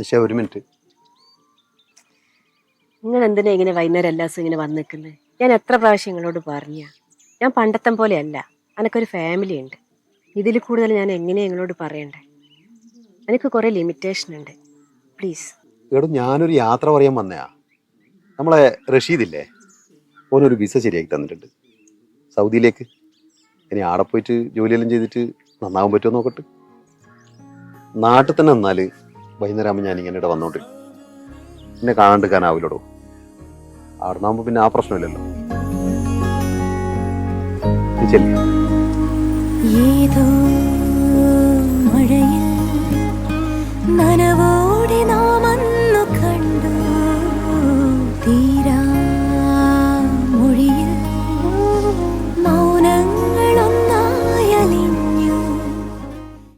നിശ ഒരു മിനിറ്റ്. നിങ്ങൾ എന്തിനാ ഇങ്ങനെ വൈകുന്നേരം എല്ലാ ദിവസവും ഇങ്ങനെ വന്ന് നിൽക്കുന്നത് ഞാൻ എത്ര പ്രാവശ്യം നിങ്ങളോട് പറഞ്ഞ ഞാൻ പണ്ടത്തെ പോലെയല്ല. എനിക്കൊരു ഫാമിലി ഉണ്ട്. ഇതിൽ കൂടുതൽ ഞാൻ എങ്ങനെയാ നിങ്ങളോട് പറയണ്ടേ? എനിക്ക് കുറേ ലിമിറ്റേഷൻ ഉണ്ട്. പ്ലീസ് എടോ ഞാനൊരു യാത്ര പറയാൻ വന്നയാ. നമ്മളെ റഷീദില്ലേ? ഓനൊരു വിസ ശരിയാക്കി തന്നിട്ടുണ്ട്. സൗദിയിലേക്ക്. ഇനി ആടെ പോയിട്ട് ജോലിയെല്ലാം ചെയ്തിട്ട് നന്നാവാൻ പറ്റുമോ നോക്കട്ടെ. നാട്ടിൽ തന്നെ നിന്നാൽ വൈകുന്നേരമാകുമ്പോൾ ഞാൻ ഇങ്ങനെ ഇവിടെ വന്നോണ്ടിരിക്കും എന്നെ കാണാണ്ടിരിക്കാനാവില്ലടോ. അവിടെ നിന്നാകുമ്പോൾ പിന്നെ ആ പ്രശ്നമില്ലല്ലോ. ഏതോ മഴയിൽ